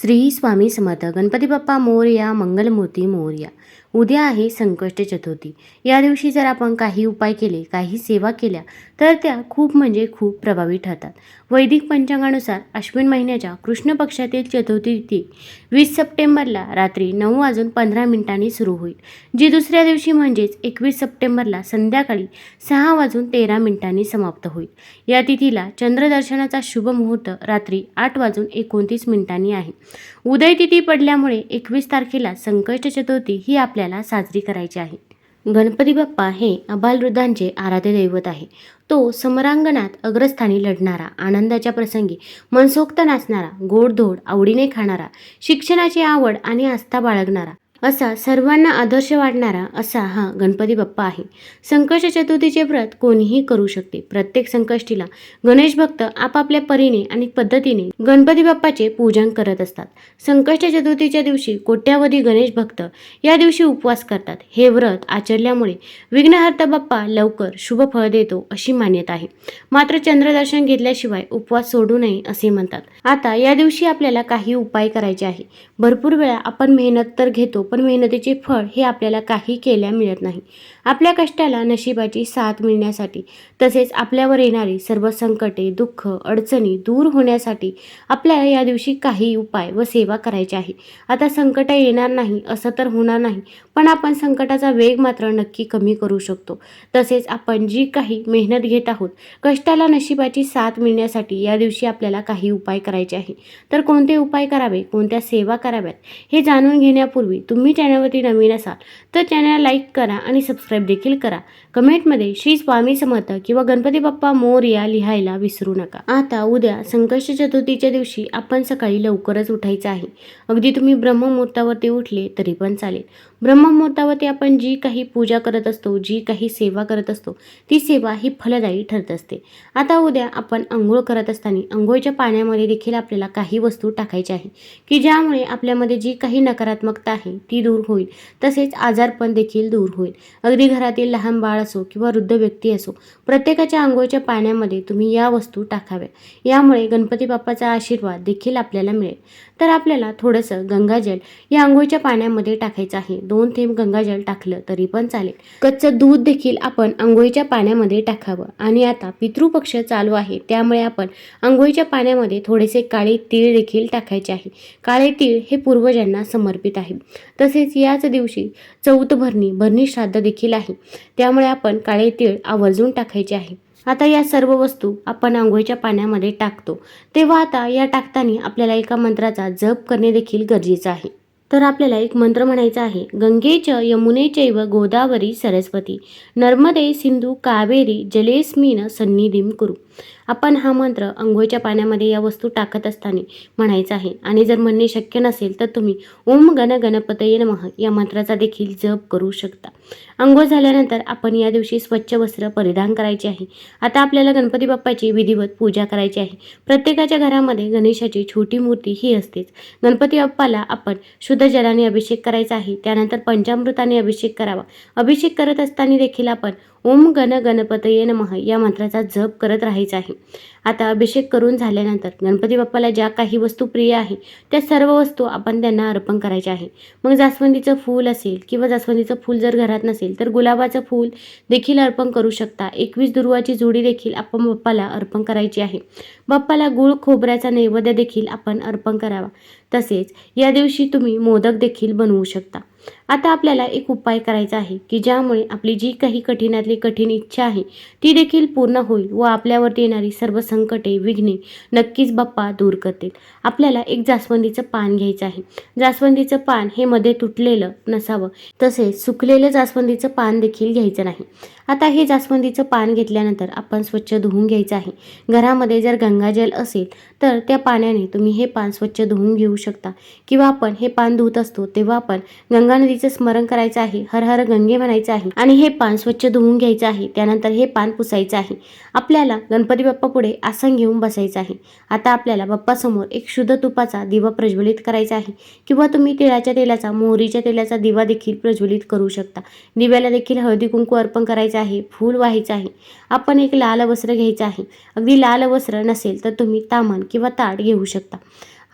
श्री स्वामी समर्थ. गणपती बाप्पा मोरया मंगलमूर्ती मोरया. उद्या आहे संकष्ट चतुर्थी. या दिवशी जर आपण काही उपाय केले काही सेवा केल्या तर त्या खूप म्हणजे खूप प्रभावी ठरतात. वैदिक पंचांगानुसार अश्विन महिन्याच्या कृष्ण पक्षातील चतुर्थी तिथी वीस सप्टेंबरला रात्री नऊ वाजून पंधरा मिनिटांनी सुरू होईल. जी दुसऱ्या दिवशी म्हणजेच एकवीस सप्टेंबरला संध्याकाळी सहा वाजून तेरा मिनिटांनी समाप्त होईल. या तिथीला चंद्रदर्शनाचा शुभ मुहूर्त रात्री आठ वाजून एकोणतीस मिनिटांनी आहे. उदय तिथी पडल्यामुळे एकवीस तारखेला संकष्ट चतुर्थी ही आपल्या आपल्याला साजरी करायची आहे. गणपती बाप्पा हे अबालवृद्धांचे आराध्य दैवत आहे. तो समरांगणात अग्रस्थानी लढणारा आनंदाच्या प्रसंगी मनसोक्त नाचणारा गोडधोड आवडीने खाणारा शिक्षणाची आवड आणि आस्था बाळगणारा असा सर्वांना आदर्श वाटणारा असा हा गणपती बाप्पा आहे. संकष्ट चतुर्थीचे व्रत कोणीही करू शकते. प्रत्येक संकष्टीला गणेश भक्त आपापल्या परीने आणि पद्धतीने गणपती बाप्पाचे पूजन करत असतात. संकष्ट चतुर्थीच्या दिवशी कोट्यावधी गणेश भक्त या दिवशी उपवास करतात. हे व्रत आचरल्यामुळे विघ्नहर्ता बाप्पा लवकर शुभ फळ देतो अशी मान्यता आहे. मात्र चंद्रदर्शन घेतल्याशिवाय उपवास सोडू नये असे म्हणतात. आता या दिवशी आपल्याला काही उपाय करायचे आहे. भरपूर वेळा आपण मेहनत तर घेतो पण मेहनतीचे फळ हे आपल्याला काही केल्या मिळत नाही. आपल्या कष्टाला नशिबाची साथ मिळण्यासाठी तसेच आपल्यावर येणारी सर्व संकटे दुःख अडचणी दूर होण्यासाठी आपल्याला या दिवशी काही उपाय व सेवा करायची आहे. आता संकट येणार नाही असं तर होणार नाही पण आपण संकटाचा वेग मात्र नक्की कमी करू शकतो. तसेच आपण जी काही मेहनत घेत आहोत कष्टाला नशिबाची साथ मिळण्यासाठी या दिवशी आपल्याला काही उपाय करायचे आहे. तर कोणते उपाय करावे कोणत्या सेवा कराव्यात हे जाणून घेण्यापूर्वी तुम्ही चॅनलवरती नवीन असाल तर चॅनल लाईक करा आणि सबस्क्राईब देखील करा. कमेंटमध्ये श्री स्वामी समर्थ किंवा गणपती बाप्पा मोरया लिहायला विसरू नका. आता उद्या संकष्ट चतुर्थीच्या दिवशी आपण सकाळी लवकरच उठायचं आहे. अगदी तुम्ही ब्रह्ममुहूर्तावरती उठले तरी पण चालेल. ब्रह्ममुहूर्तावरती आपण जी काही पूजा करत असतो जी काही सेवा करत असतो ती सेवा ही फलदायी ठरत असते. आता उद्या आपण आंघोळ करत असताना आंघोळच्या पाण्यामध्ये देखील आपल्याला काही वस्तू टाकायच्या आहे की ज्यामुळे आपल्यामध्ये जी काही नकारात्मकता आहे ती दूर होईल. तसेच आजारपण देखील दूर होईल. अगदी घरातील लहान बाळ असो किंवा वृद्ध व्यक्ती असो प्रत्येकाच्या आंघोळच्या पाण्यामध्ये तुम्ही या वस्तू टाकाव्या. यामुळे गणपती बाप्पाचा आशीर्वाद देखील आपल्याला मिळेल. तर आपल्याला थोडंसं गंगाजल या आंघोळच्या पाण्यामध्ये टाकायचं आहे. दोन दोन थेंब गंगाजल टाकलं तरी पण चालेल. कच्चं दूध देखील आपण आंघोळीच्या पाण्यामध्ये टाकावं. आणि आता पितृपक्ष चालू आहे. त्यामुळे आपण आंघोळीच्या पाण्यामध्ये थोडेसे काळे तीळ देखील टाकायचे आहे. काळे तीळ हे पूर्वजांना समर्पित आहे. तसेच याच दिवशी चौथ भरणी भरणी श्राद्ध देखील आहे. त्यामुळे आपण काळे तीळ आवर्जून टाकायचे आहे. आता या सर्व वस्तू आपण आंघोळीच्या पाण्यामध्ये टाकतो. तेव्हा आता या टाकताना आपल्याला एका मंत्राचा जप करणे देखील गरजेचं आहे. तर आपल्याला एक मंत्र म्हणायचा आहे. गंगेच यमुनेचैव गोदावरी सरस्वती. नर्मदे सिंधू कावेरी जलेस्मिन सन्निधीम कुरु. आपण हा मंत्र अंघोळीच्या पाण्यामध्ये या वस्तू टाकत असताना म्हणायचा आहे. आणि जर म्हणणे शक्य नसेल तर तुम्ही ओम गण गणपतये नमः या मंत्राचा देखील जप करू शकता. अंघोळ झाल्यानंतर आपण या दिवशी स्वच्छ वस्त्र परिधान करायचे आहे. आता आपल्याला गणपती बाप्पाची विधिवत पूजा करायची आहे. प्रत्येकाच्या घरामध्ये गणेशाची छोटी मूर्ती ही असतेच. गणपती बाप्पाला आपण शुद्ध जलाने अभिषेक करायचा आहे. त्यानंतर पंचामृताने अभिषेक करावा. अभिषेक करत असताना देखील आपण ओम गण गणपतये नमः या मंत्राचा जप करत राहायचा आहे. आता अभिषेक करून झाल्यानंतर गणपती बाप्पाला ज्या काही वस्तू प्रिय आहे त्या सर्व वस्तू आपण त्यांना अर्पण करायच्या आहे. मग जास्वंदीचं फूल असेल किंवा जास्वंदीचं फूल जर घरात नसेल तर गुलाबाचं फूल देखील अर्पण करू शकता. एकवीस दुर्वाची जोडी देखील आपण बाप्पाला अर्पण करायची आहे. बाप्पाला गुळ खोबऱ्याचा नैवेद्य देखील आपण अर्पण करावा. तसेच या दिवशी तुम्ही मोदक देखील बनवू शकता. आता आपल्याला एक उपाय करायचा आहे की ज्यामुळे आपली जी काही कठीणातली कठीण इच्छा आहे ती देखील पूर्ण होईल व आपल्यावरती येणारी सर्व संकटे विघ्ने नक्कीच बाप्पा दूर करतील. आपल्याला एक जास्वंदीचं पान घ्यायचं आहे. जास्वंदीचं पान हे मध्ये तुटलेलं नसावं. तसेच सुकलेलं जास्वंदीचं पान देखील घ्यायचं नाही. आता हे जास्वंदीचं पान घेतल्यानंतर आपण स्वच्छ धुवून घ्यायचं आहे. घरामध्ये जर गंगाजल असेल तर त्या पाण्याने तुम्ही हे पान स्वच्छ धुवून घेऊ शकता. किंवा आपण हे पान धुत असतो तेव्हा आपण गंगा नदीचं स्मरण करायचं आहे हर हर गंगे म्हणायचं आहे आणि हे पान स्वच्छ धुवून घ्यायचं आहे. त्यानंतर हे पान पुसायचं आहे. आपल्याला गणपती बाप्पा पुढे आसन घेऊन बसायचं आहे. आता आपल्याला बाप्पासमोर एक शुद्ध तुपाचा दिवा प्रज्वलित करायचा आहे. किंवा तुम्ही तिळाच्या तेलाचा मोहरीच्या तेलाचा दिवा देखील प्रज्वलित करू शकता. दिव्याला देखील हळदी कुंकू अर्पण करायचं आहे फूल व्हायचं आहे आपण एक लाल वस्त्र घ्यायचं आहे. अगदी लाल वस्त्र नसेल तर तुम्ही तामण किंवा ताट घेऊ शकता.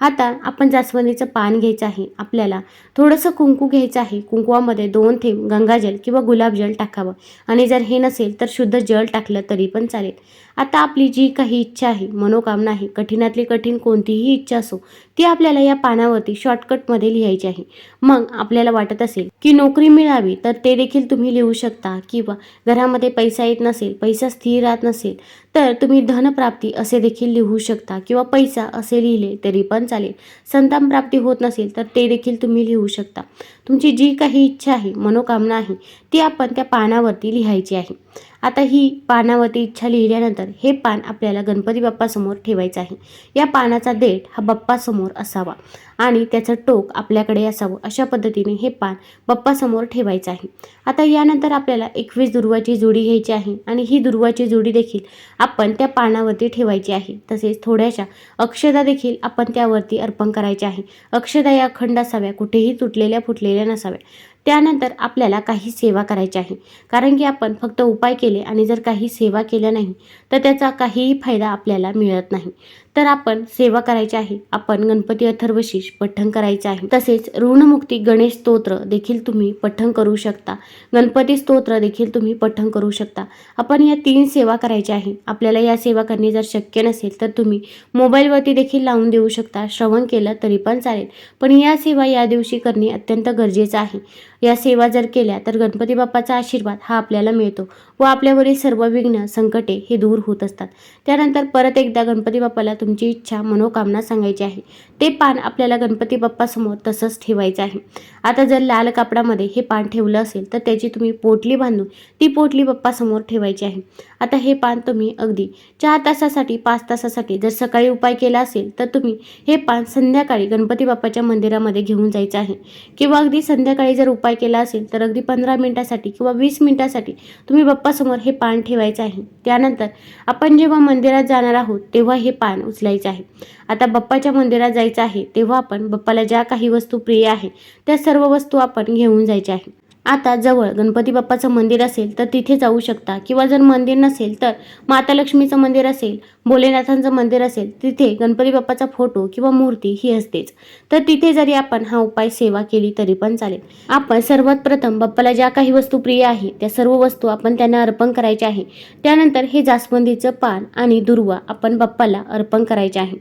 आता आपण जास्वंदीचं पान घ्यायचं आहे आपल्याला थोडंसं कुंकू घ्यायचं आहे. कुंकुवामध्ये दोन थेंब गंगाजल किंवा गुलाबजल टाकावं. आणि जर हे नसेल तर शुद्ध जल टाकलं तरी पण चालेल. आता आपली जी काही इच्छा आहे मनोकामना आहे कठीणातली कठीण कोणतीही इच्छा असो ती आपल्याला या पानावरती शॉर्टकटमध्ये लिहायची आहे. मग आपल्याला वाटत असेल की नोकरी मिळावी तर ते देखील तुम्ही लिहू शकता किंवा घरामध्ये पैसा येत नसेल पैसा स्थिर राहत नसेल तर तुम्ही धनप्राप्ती असे देखील लिहू शकता किंवा पैसा असे लिहिले तरी पण चालेल. संतान प्राप्ती होत नसेल तर ते देखील तुम्ही लिहू शकता. तुमची जी काही इच्छा आहे मनोकामना आहे ती आपण त्या पानावरती लिहायची आहे. आता ही पानावरती इच्छा लिहिल्यानंतर हे पान आपल्याला गणपती बाप्पासमोर ठेवायचं आहे. या पानाचा देठ हा बाप्पासमोर असावा. आणि त्याचं टोक आपल्याकडे असावं अशा पद्धतीने हे पान बाप्पासमोर ठेवायचं आहे. आता यानंतर आपल्याला एकवीस दुर्वाची जोडी घ्यायची आहे आणि ही दुर्वाची जोडी देखील आपण त्या पानावरती ठेवायची आहे. तसेच थोड्याशा अक्षदा देखील आपण त्यावरती अर्पण करायच्या आहे. अक्षदा या अखंड असाव्या कुठेही तुटलेल्या फुटलेल्या नसाव्या. त्यानंतर आपल्याला काही सेवा करायची आहे. कारण की आपण फक्त उपाय केले आणि जर काही सेवा केल्या नाही तर त्याचा काहीही फायदा आपल्याला मिळत नाही. तर आपण सेवा करायची आहे. आपण गणपती अथर्वशीष पठण करायचे आहे. तसेच ऋणमुक्ती गणेश स्तोत्र देखील तुम्ही पठण करू शकता. गणपती स्तोत्र देखील तुम्ही पठण करू शकता. आपण या तीन सेवा करायच्या आहे. आपल्याला या सेवा करणे जर शक्य नसेल तर तुम्ही मोबाईलवरती देखील लावून देऊ शकता. श्रवण केलं तरी पण चालेल. पण या सेवा या दिवशी करणे अत्यंत गरजेचं आहे. या सेवा जर केल्या तर गणपती बाप्पाचा आशीर्वाद हा आपल्याला मिळतो व आपल्यावरील सर्व विघ्न संकटे हे दूर होत असतात. त्यानंतर परत एकदा गणपती बाप्पाला तुमची इच्छा मनोकामना सांगायची आहे. ते पान आपल्याला गणपती बाप्पासमोर तसंच ठेवायचं आहे. आता जर लाल कापडामध्ये हे पान ठेवलं असेल तर त्याची तुम्ही पोटली बांधून ती पोटली बाप्पासमोर ठेवायची आहे. आता हे पान तुम्ही अगदी चार तासासाठी पाच तासासाठी जर सकाळी उपाय केला असेल तर तुम्ही हे पान संध्याकाळी गणपती बाप्पाच्या मंदिरामध्ये घेऊन जायचं आहे. किंवा अगदी संध्याकाळी जर उपाय केला असेल तर अगदी पंधरा मिनिटासाठी किंवा वीस मिनिटासाठी तुम्ही बाप्पासमोर हे पान ठेवायचं आहे. त्यानंतर आपण जेव्हा मंदिरात जाणार आहोत तेव्हा हे पान उचलायचं आहे. आता बाप्पाच्या मंदिरात जायचं आहे तेव्हा आपण बाप्पाला ज्या काही वस्तू प्रिय आहे त्या सर्व वस्तू आपण घेऊन जायच्या आहे. आता जवळ गणपती बाप्पाचं मंदिर असेल तर तिथे जाऊ शकता. किंवा जर मंदिर नसेल तर माता लक्ष्मीचं मंदिर असेल भोलेनाथांचं मंदिर असेल तिथे गणपती बाप्पाचा फोटो किंवा मूर्ती ही असतेच. तर तिथे जरी आपण हा उपाय सेवा केली तरी पण चालेल. आपण सर्वात प्रथम बाप्पाला ज्या काही वस्तू प्रिय आहे त्या सर्व वस्तू आपण त्यांना अर्पण करायच्या आहे. त्यानंतर हे जास्वंदीचं पान आणि दुर्वा आपण बाप्पाला अर्पण करायचे आहे.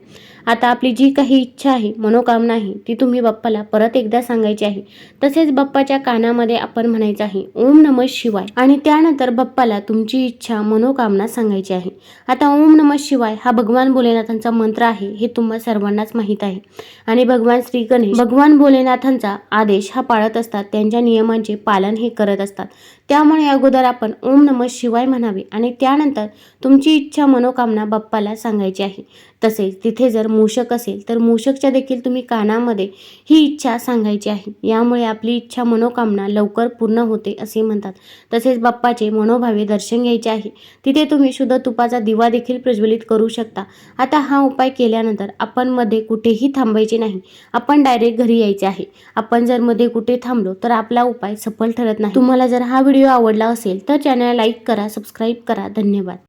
आता आपली जी काही इच्छा आहे मनोकामना आहे ती तुम्ही बाप्पाला परत एकदा सांगायची आहे. तसेच बाप्पाच्या कानामध्ये आपण म्हणायचं आहे ओम नम शिवाय. आणि त्यानंतर बाप्पाला तुमची इच्छा मनोकामना सांगायची आहे. आता ओम नम शिवाय हा भगवान भोलेनाथांचा मंत्र आहे हे तुम्हा सर्वांनाच माहीत आहे. आणि भगवान श्री गणेश भगवान भोलेनाथांचा आदेश हा पाळत असतात त्यांच्या नियमांचे पालन हे करत असतात. त्यामुळे अगोदर आपण ओम नम शिवाय म्हणावे आणि त्यानंतर तुमची इच्छा मनोकामना बाप्पाला सांगायची आहे. तसेच तिथे जर मूषक असेल तर मूषकच्या देखील तुम्ही कानामध्ये ही इच्छा सांगायची आहे. यामुळे आपली इच्छा मनोकामना लवकर पूर्ण होते असे म्हणतात. तसेच बाप्पाचे मनोभावे दर्शन घ्यायचे आहे. तिथे तुम्ही शुद्ध तुपाचा दिवा देखील प्रज्वलित करू शकता. आता हा उपाय केल्यानंतर आपण मध्ये कुठेही थांबायचे नाही. आपण डायरेक्ट घरी यायचे आहे. आपण जर मध्ये कुठे थांबलो तर आपला उपाय सफल ठरत नाही. तुम्हाला जर हा व्हिडिओ आवडला असेल तर चॅनल लाईक करा सबस्क्राईब करा. धन्यवाद.